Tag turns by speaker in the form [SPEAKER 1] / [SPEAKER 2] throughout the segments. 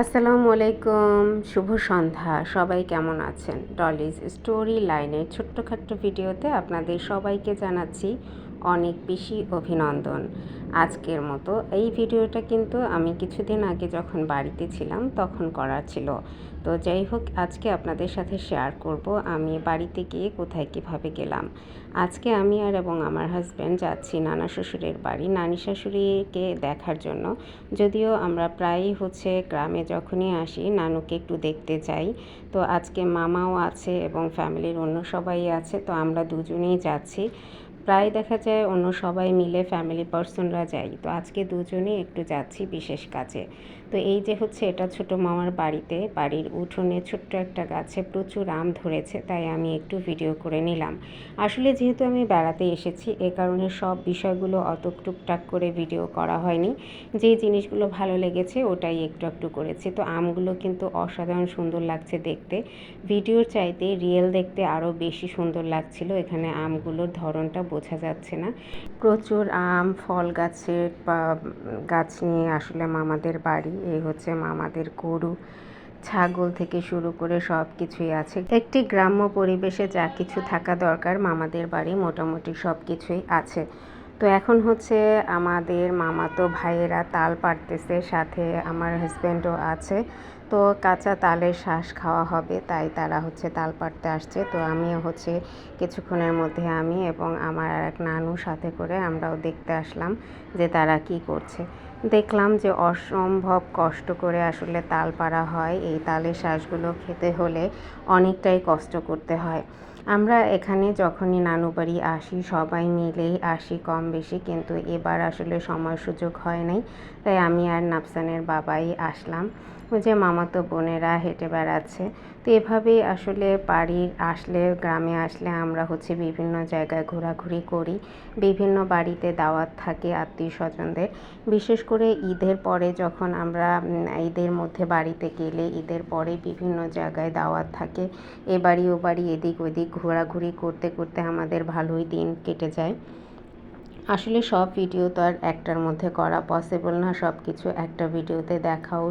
[SPEAKER 1] আসসালামু আলাইকুম, শুভ সন্ধ্যা। সবাই কেমন আছেন? ডলিজ স্টোরি লাইনের ছোট্টখাট্ট ভিডিওতে আপনাদের সবাইকে জানাচ্ছি অনেক বেশি অভিনন্দন। আজকের মতো এই ভিডিওটা কিন্তু আমি কিছুদিন আগে যখন বাড়িতে ছিলাম তখন করা ছিল। তো যাই হোক, আজকে আপনাদের সাথে শেয়ার করব আমি বাড়িতে গিয়ে কোথায় কীভাবে গেলাম। আজকে আমি আর এবং আমার হাজব্যান্ড যাচ্ছি নানা শ্বশুরের বাড়ি। নানি শাশুড়িকে দেখার জন্য। যদিও আমরা প্রায়ই হচ্ছে গ্রামে যখনই আসি, নানুকে একটু দেখতে যাই। তো আজকে মামাও আছে এবং ফ্যামিলির অন্য সবাই আছে। তো আমরা দুজনেই যাচ্ছি। প্রায় দেখা যায় অন্য সবাই মিলে ফ্যামিলি পার্সনরা যাই তো আজকে দুজনেই একটু যাচ্ছি বিশেষ কাজে। তো এই যে হচ্ছে এটা ছোট মামার বাড়িতে, বাড়ির উঠোনে ছোট্ট একটা গাছে প্রচুর আম ধরেছে, তাই আমি একটু ভিডিও করে নিলাম। আসলে যেহেতু আমি বেড়াতে এসেছি, এ কারণে সব বিষয়গুলো অত টুকটাক করে ভিডিও করা হয়নি। যে জিনিসগুলো ভালো লেগেছে, ওটাই একটু একটু করেছি। তো আমগুলো কিন্তু অসাধারণ সুন্দর লাগছে দেখতে। ভিডিওর চাইতে রিয়েল দেখতে আরও বেশি সুন্দর লাগছিল, এখানে আমগুলোর ধরনটা বোঝা যাচ্ছে না। প্রচুর আম, ফল গাছের গাছ নিয়ে আসলে মামাদের বাড়ি এই হচ্ছে মামাদের গরু। ছাগল থেকে শুরু করে সব কিছুই আছে। একটি গ্রাম্য পরিবেশে যা কিছু থাকা দরকার মামাদের বাড়ি মোটামুটি সব কিছুই আছে। তো এখন হচ্ছে আমাদের মামাতো ভাইয়েরা তাল পারতেছে সাথে আমার হাজব্যান্ডও আছে। তো কাঁচা তালের শ্বাস খাওয়া হবে, তাই তারা হচ্ছে তাল পাড়তে আসছে। তো আমিও হচ্ছে কিছুক্ষণের মধ্যে আমি এবং আমার এক নানু সাথে করে আমরাও দেখতে আসলাম যে তারা কি করছে। দেখলাম যে অসম্ভব কষ্ট করে আসলে তাল পাড়া হয়। এই তালের শ্বাসগুলো খেতে হলে অনেকটাই কষ্ট করতে হয়। আমরা এখানে যখনই নানু বাড়ি আসি, সবাই মিলেই আসি কম বেশি কিন্তু এবার আসলে সময় সুযোগ হয় নাই। তাই আমি আর নাফসানের বাবাই আসলাম। ওই যে মামাতো বোনেরা হেঁটে বেড়াচ্ছে। তো এভাবেই আসলে বাড়ি আসলে, গ্রামে আসলে আমরা হচ্ছে বিভিন্ন জায়গায় ঘোরাঘুরি করি। বিভিন্ন বাড়িতে দাওয়াত থাকে আত্মীয় স্বজনদের বিশেষ করে ঈদের পরে যখন আমরা ঈদের মধ্যে বাড়িতে গেলে ঈদের পরে বিভিন্ন জায়গায় দাওয়াত থাকে। এ বাড়ি ও বাড়ি, এদিক ওদিক ঘোরাঘুরি করতে করতে আমাদের ভালোই দিন কেটে যায়। আসলে সব ভিডিও তো আর একটার মধ্যে করা পসিবল না সব কিছু একটা ভিডিওতে দেখাও,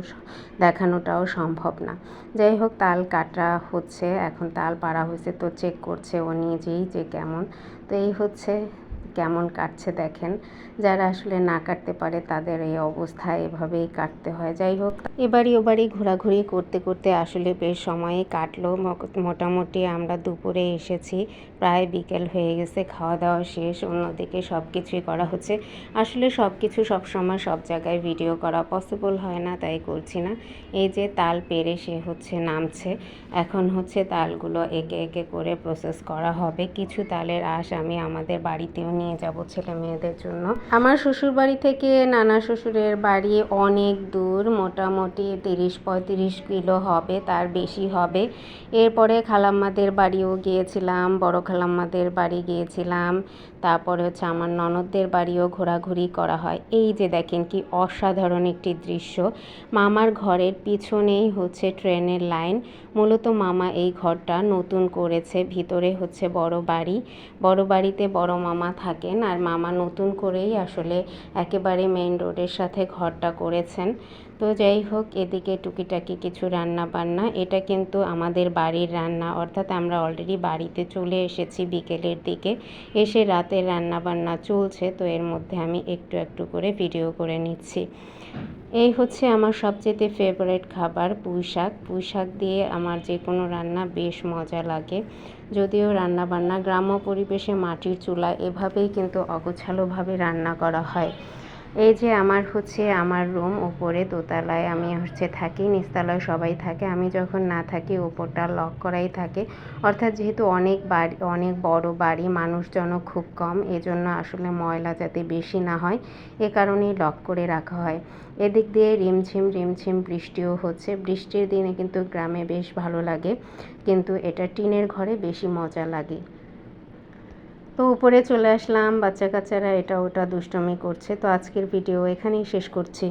[SPEAKER 1] দেখানোটাও সম্ভব না। যাই হোক, তাল কাটা হচ্ছে, এখন তাল পাড়া হয়েছে, তো চেক করছে ও নিজেই যে কেমন। তো এই হচ্ছে কেমন কাটছে দেখেন। যারা আসলে না কাটতে পারে তাদের এই অবস্থা এভাবেই কাটতে হয়। যাই হোক, এবারই ওবারই ঘোরাঘুরি করতে করতে আসলে বেশ সময়ে কাটলো। মোটামুটি আমরা দুপুরে এসেছি, প্রায় বিকেল হয়ে গেছে খাওয়া দাওয়া শেষ, অন্যদিকে সব কিছুই করা হচ্ছে। আসলে সব কিছু সবসময় সব জায়গায় ভিডিও করা পসিবল হয় না, তাই করছি না। এই যে তাল পেরে সে হচ্ছে নামছে। এখন হচ্ছে তালগুলো একে একে করে প্রসেস করা হবে। কিছু তালের আশ আমি আমাদের বাড়িতেও নিয়ে যাব ছেলে মেয়েদের জন্য। আমার শ্বশুর বাড়ি থেকে নানা শ্বশুরের বাড়ি অনেক দূর, মোটামুটি তিরিশ পঁয়ত্রিশ কিলো হবে, তার বেশি হবে। এরপরে খালাম্মাদের বাড়িও গিয়েছিলাম, বড় খালাম্মাদের বাড়ি গিয়েছিলাম। তারপরে হচ্ছে আমার ননদদের বাড়িও ঘোরাঘুরি করা হয়। এই যে দেখেন কি অসাধারণ একটি দৃশ্য। মামার ঘরের পিছনেই হচ্ছে ট্রেনের লাইন। মূলত মামা এই ঘরটা নতুন করেছে, ভিতরে হচ্ছে বড় বাড়ি। বড় বাড়িতে বড় মামা থাকেন আর মামা নতুন করেই আসলে একেবারে মেইন রোডের সাথে ঘরটা করেছেন। তো যাই হোক, এদিকে টুকিটাকি কিছু রান্না বান্না এটা কিন্তু আমাদের বাড়ির রান্না। অর্থাৎ আমরা অলরেডি বাড়িতে চলে এসেছি বিকেলের দিকে। এসে রাতের রান্না বান্না চলছে, তো এর মধ্যে আমি একটু একটু করে ভিডিও করে নিচ্ছি। এই হচ্ছে আমার সবচেয়ে ফেভারেট খাবার পুঁই শাক পুঁই শাক দিয়ে আমার যে কোনো রান্না বেশ মজা লাগে। যদিও রান্না বান্না গ্রাম্য পরিবেশে মাটির চুলা এভাবেই কিন্তু অগোছালোভাবে রান্না করা হয়। এই যে আমার হচ্ছে আমার রুম ওপরে দোতলায় আমি হচ্ছে থাকি, নিচতলায় সবাই থাকে। আমি যখন না থাকি, ওপরটা লক করাই থাকে। অর্থাৎ যেহেতু অনেক বাড়ি, অনেক বড় বাড়ি, মানুষজনও খুব কম, এজন্য আসলে ময়লা যাতে বেশি না হয়, এ কারণেই লক করে রাখা হয়। এদিক দিয়ে রিমঝিম রিমঝিম বৃষ্টিও হচ্ছে। বৃষ্টির দিনে কিন্তু গ্রামে বেশ ভালো লাগে, কিন্তু এটা টিনের ঘরে বেশি মজা লাগে। তো উপরে চলে আসলাম বাচ্চা কাচ্চারা এটা ওটা দুষ্টমি করছে। তো আজকের ভিডিও এখানেই শেষ করছি।